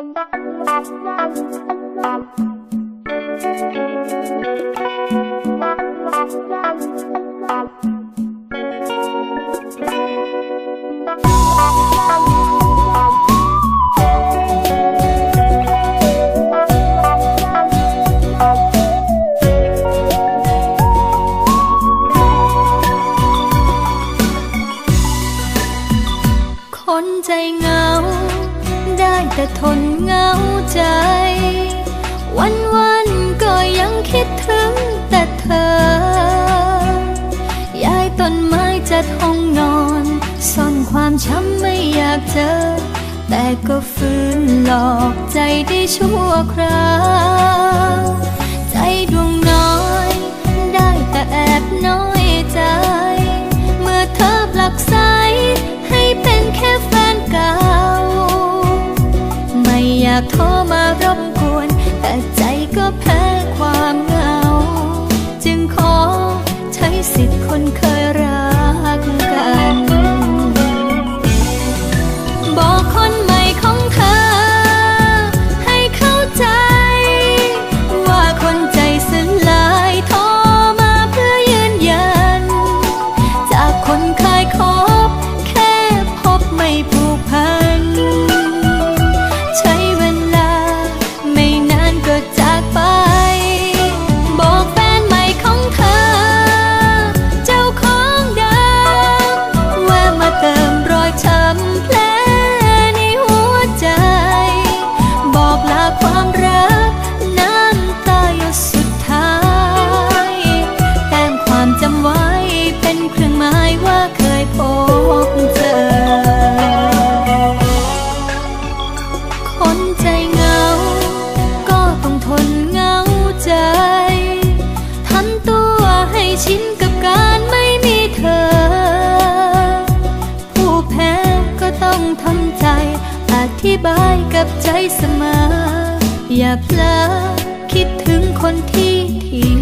Musik แต่ทนเหงาใจ วันวันก็ยังคิดถึงแต่เธอ ย้ายต้นไม้จัดห้องนอนซ่อนความช้ำไม่อยากเจอ แต่ก็ฟื้นหลอกใจได้ชั่วคราวาโทรมารบกวน แต่ใจก็แพ้ พบเจอ คนใจเงา ก็ต้องทนเงาใจทำตัวให้ชินกับการไม่มีเธอ ผู้แพ้ก็ต้องทำใจ อธิบายกับใจเสมอ อย่าเพลอคิดถึงคนที่ทิ้ง